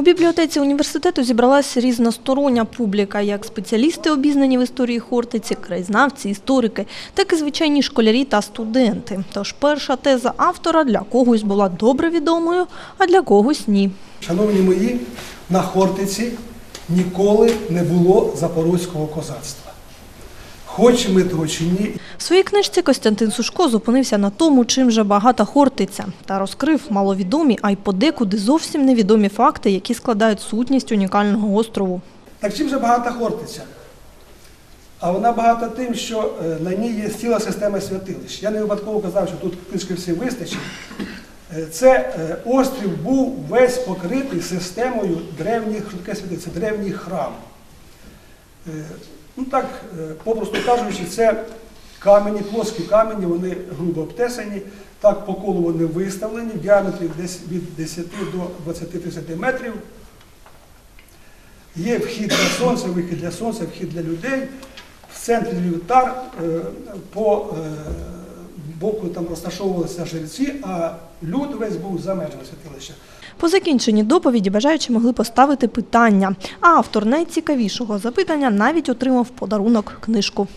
У бібліотеці університету зібралася різностороння публіка, як спеціалісти, обізнані в історії Хортиці, краєзнавці, історики, так і звичайні школярі та студенти. Тож перша теза автора для когось була добре відомою, а для когось ні. Шановні мої, на Хортиці ніколи не було запорозького козацтва. Хочемо ми того чи ні, В своїй книжці Костянтин Сушко зупинився на тому, чим же багата Хортиця, та розкрив маловідомі, а й подекуди зовсім невідомі факти, які складають сутність унікального острову. Так чим же багата Хортиця? А вона багата тим, що е, на ній є ціла система святилищ. Я не випадково казав, що тут книжки всі вистачить. Е, Це е, острів був весь покритий системою древніх, що святилище? Це древній храм. Е, Ну так, е, попросту кажучи, це камені, плоскі камені, вони грубо обтесані, так по колу вони виставлені, в діаметрі десь від 10 до 20-30 метрів. Є вхід для сонця, вихід для сонця, вхід для людей. В центрі лівтар е, по боку там розташовувалися жильці, а люд весь був за межами святилища. По закінченні доповіді бажаючі могли поставити питання, а автор найцікавішого запитання навіть отримав подарунок книжку.